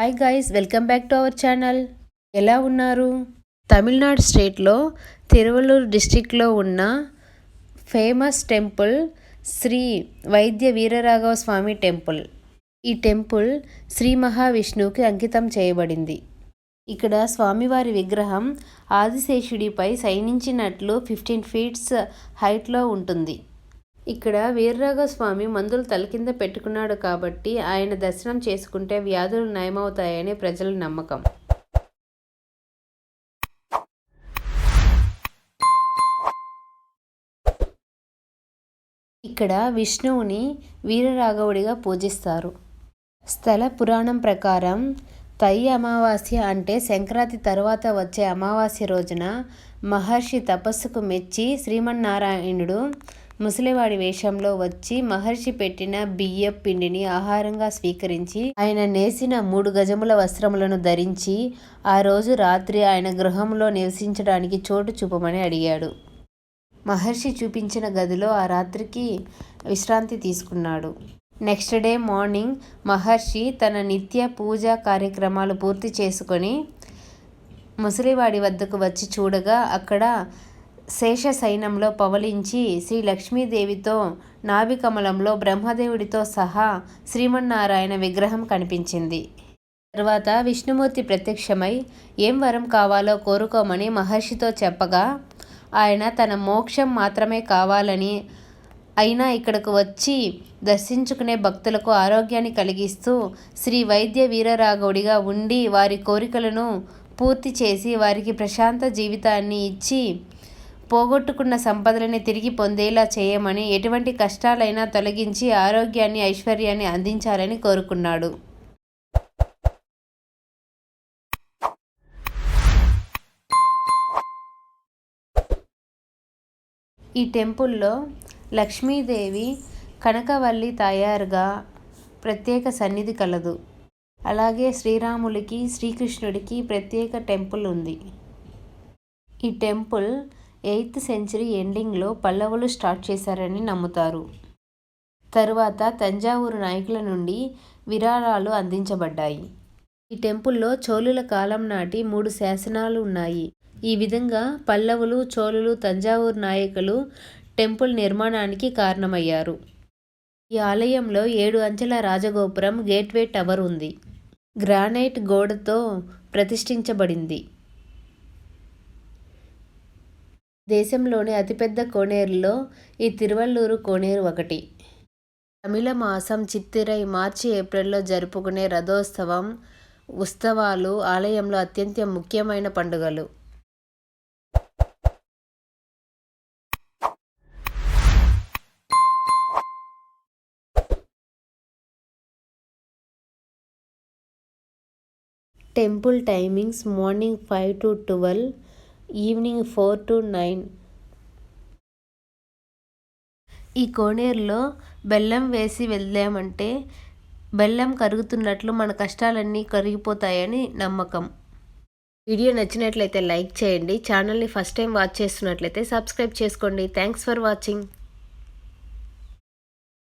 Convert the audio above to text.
Hi guys welcome back to our channel ఎలా ఉన్నారు? తమిళనాడు స్టేట్లో తిరువల్లూరు డిస్టిక్లో ఉన్న famous temple Shri Vaidya Veeraraghava Swami temple ఈ టెంపుల్ శ్రీ మహావిష్ణువుకి అంకితం చేయబడింది. ఇక్కడ స్వామివారి విగ్రహం ఆదిశేషుడిపై శయనించినట్లు ఫిఫ్టీన్ ఫీట్స్ హైట్లో ఉంటుంది. ఇక్కడ వీర్రాఘవ స్వామి మందులు తల కింద పెట్టుకున్నాడు కాబట్టి ఆయన దర్శనం చేసుకుంటే వ్యాధులు నయమవుతాయని ప్రజల నమ్మకం. ఇక్కడ విష్ణువుని వీరరాఘవుడిగా పూజిస్తారు. స్థల పురాణం ప్రకారం తై అమావాస్య అంటే సంక్రాంతి తరువాత వచ్చే అమావాస్య రోజున మహర్షి తపస్సుకు మెచ్చి శ్రీమన్నారాయణుడు ముసలివాడి వేషంలో వచ్చి మహర్షి పెట్టిన బియ్యం పిండిని ఆహారంగా స్వీకరించి ఆయన నేసిన మూడు గజముల వస్త్రములను ధరించి ఆ రోజు రాత్రి ఆయన గృహంలో నివసించడానికి చోటు చూపమని అడిగాడు. మహర్షి చూపించిన గదిలో ఆ రాత్రికి విశ్రాంతి తీసుకున్నాడు. నెక్స్ట్ డే మార్నింగ్ మహర్షి తన నిత్య పూజా కార్యక్రమాలు పూర్తి చేసుకొని ముసలివాడి వద్దకు వచ్చి చూడగా అక్కడ శేష సైన్యంలో పవలించి శ్రీ లక్ష్మీదేవితో నాభికమలంలో బ్రహ్మదేవుడితో సహా శ్రీమన్నారాయణ విగ్రహం కనిపించింది. తర్వాత విష్ణుమూర్తి ప్రత్యక్షమై ఏం వరం కావాలో కోరుకోమని మహర్షితో చెప్పగా ఆయన తన మోక్షం మాత్రమే కావాలని అయినా ఇక్కడకు వచ్చి దర్శించుకునే భక్తులకు ఆరోగ్యాన్ని కలిగిస్తూ శ్రీ వైద్య వీరరాఘవుడిగా ఉండి వారి కోరికలను పూర్తి చేసి వారికి ప్రశాంత జీవితాన్ని ఇచ్చి పోగొట్టుకున్న సంపదలని తిరిగి పొందేలా చేయమని ఎటువంటి కష్టాలైనా తొలగించి ఆరోగ్యాన్ని ఐశ్వర్యాన్ని అందించాలని కోరుకున్నాడు. ఈ టెంపుల్లో లక్ష్మీదేవి కనకవల్లి తయారుగా ప్రత్యేక సన్నిధి కలదు. అలాగే శ్రీరాములకి శ్రీకృష్ణుడికి ప్రత్యేక టెంపుల్ ఉంది. ఈ టెంపుల్ ఎయిత్ సెంచరీ ఎండింగ్లో పల్లవులు స్టార్ట్ చేశారని నమ్ముతారు. తరువాత తంజావూరు నాయకుల నుండి విరాళాలు అందించబడ్డాయి. ఈ టెంపుల్లో చోళుల కాలం నాటి మూడు శాసనాలు ఉన్నాయి. ఈ విధంగా పల్లవులు చోళులు తంజావూరు నాయకులు టెంపుల్ నిర్మాణానికి కారణమయ్యారు. ఈ ఆలయంలో ఏడు అంచెల రాజగోపురం గేట్వే టవర్ ఉంది. గ్రానైట్ గోడతో ప్రతిష్ఠించబడింది. దేశంలోని అతిపెద్ద కోనేరులో ఈ తిరువల్లూరు కోనేరు ఒకటి. తమిళ మాసం చిత్తిరై మార్చి ఏప్రిల్లో జరుపుకునే రథోత్సవం ఉత్సవాలు ఆలయంలో అత్యంత ముఖ్యమైన పండుగలు. Temple timings morning five to twelve evening four to nine. ఈ కోనేరులో బెల్లం వేసి వెళ్ళామంటే బెల్లం కరుగుతున్నట్లు మన కష్టాలన్నీ కరిగిపోతాయని నమ్మకం. వీడియో నచ్చినట్లయితే లైక్ చేయండి. ఛానల్ని ఫస్ట్ టైం వాచ్ చేస్తున్నట్లయితే సబ్స్క్రైబ్ చేసుకోండి. Thanks for watching.